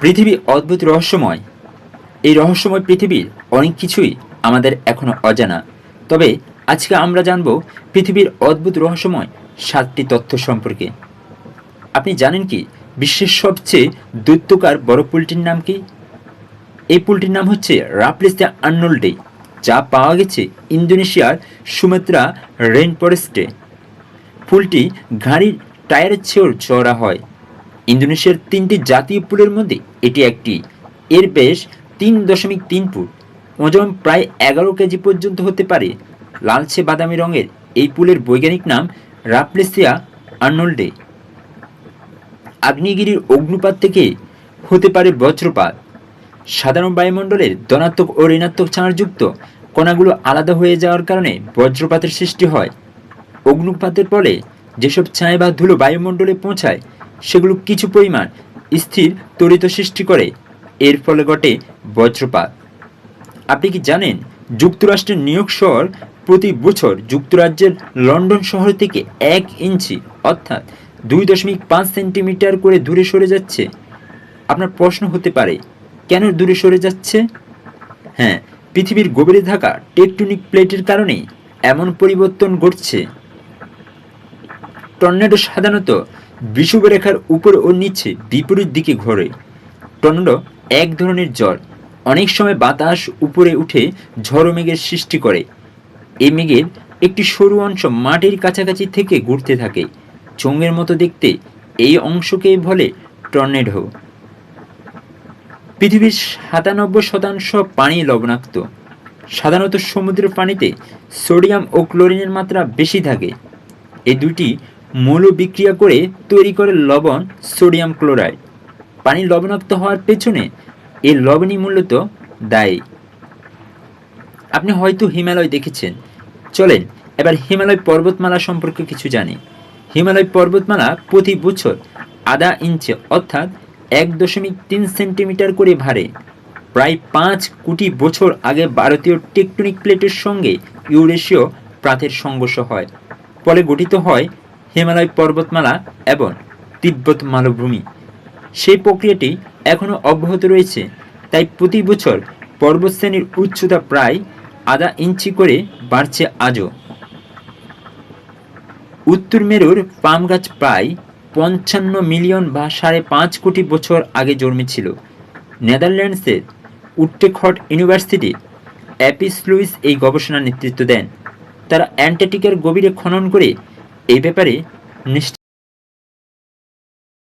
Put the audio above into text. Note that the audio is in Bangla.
পৃথিবী অদ্ভুত রহস্যময়। এই রহস্যময় পৃথিবীর অনেক কিছুই আমাদের এখনও অজানা। তবে আজকে আমরা জানব পৃথিবীর অদ্ভুত রহস্যময় সাতটি তথ্য সম্পর্কে। আপনি জানেন কি বিশ্বের সবচেয়ে দৈত্যকার বড় পুলটির নাম কি? এই পুলটির নাম হচ্ছে রাপ্লেসিয়া আর্নল্ডে যা পাওয়া গেছে ইন্দোনেশিয়ার সুমাত্রা রেন ফরেস্টে পুলটি গাড়ির টায়ারের চেয়েও চড়া হয়। ইন্দোনেশিয়ার তিনটি জাতীয় পুলের মধ্যে এটি একটি। এর বেশ তিন দশমিক তিন ফুট। ওজন প্রায় এগারো কেজি পর্যন্ত হতে পারে। লালচে বাদামি রঙের এই পুলের বৈজ্ঞানিক নাম রাপ্লেসিয়া আর্নল্ডে। আগ্নেয়গিরির অগ্নুপাত থেকে হতে পারে বজ্রপাত। সাধারণ বায়ুমণ্ডলের ধনাত্মক ও ঋণাত্মক চার্জযুক্ত কণাগুলো আলাদা হয়ে যাওয়ার কারণে বজ্রপাতের সৃষ্টি হয়। অগ্নুপাতের ফলে যেসব ছায়া বা ধুলো বায়ুমণ্ডলে পৌঁছায় সেগুলো কিছু পরিমাণ স্থির তড়িৎ সৃষ্টি করে। এর ফলে ঘটে বজ্রপাত। আপনি কি জানেন যুক্তরাষ্ট্রের ইয়র্ক শহর প্রতি বছর যুক্তরাজ্যের লন্ডন শহর থেকে এক ইঞ্চি, অর্থাৎ দুই দশমিক পাঁচ সেন্টিমিটার করে দূরে সরে যাচ্ছে? আপনার প্রশ্ন হতে পারে, কেন দূরে সরে যাচ্ছে? হ্যাঁ পৃথিবীর গভীরে থাকা টেকটনিক প্লেটের কারণে এমন পরিবর্তন ঘটছে। টর্নেডো সাধারণত বিষুবরেখার উপর ও নিচে বিপরীত দিকে ঘোরে। টর্নেডো এক ধরনের জ্বর। অনেক সময় বাতাস উপরে উঠে ঝড়ো মেঘের সৃষ্টি করে। এই মেঘের একটি সরু অংশ মাটির কাছাকাছি থেকে ঘুরতে থাকে। চোঙের মতো দেখতে এই অংশকেই বলে টর্নেডো। পৃথিবীর সাতানব্বই শতাংশ পানি লবণাক্ত। সাধারণত সমুদ্রের পানিতে সোডিয়াম ও ক্লোরিনের মাত্রা বেশি থাকে। এই দুটি মৌল বিক্রিয়া করে তৈরি করে লবণ, সোডিয়াম ক্লোরাইড। পানি লবণাক্ত হওয়ার পেছনে এই লবণই মূলত দায়ী। আপনি হয়তো হিমালয় দেখেছেন। চলেন, এবার হিমালয় পর্বতমালা সম্পর্কে কিছু জানি। হিমালয় পর্বতমালা প্রতি বছর আধা ইঞ্চি অর্থাৎ এক দশমিক তিন সেন্টিমিটার করে ভারে। প্রায় পাঁচ কোটি বছর আগে ভারতীয় টেকটনিক প্লেটের সঙ্গে ইউরেশীয় প্রাথের সংঘর্ষ হয়। ফলে গঠিত হয় হিমালয় পর্বতমালা এবং তিব্বত মালভূমি। সেই প্রক্রিয়াটি এখনও অব্যাহত রয়েছে, তাই প্রতি বছর পর্বতশ্রেণীর উচ্চতা প্রায় আধা ইঞ্চি করে বাড়ছে আজও। উত্তর মেরুর পাম গাছ প্রায় পঞ্চান্ন মিলিয়ন বা সাড়ে পাঁচ কোটি বছর আগে জন্মেছিল। নেদারল্যান্ডসের উট্টেখট ইউনিভার্সিটি অ্যাপিস লুইস এই গবেষণার নেতৃত্ব দেন। তারা অ্যান্টার্কটিকার গভীরে খনন করে এই ব্যাপারে নিশ্চিত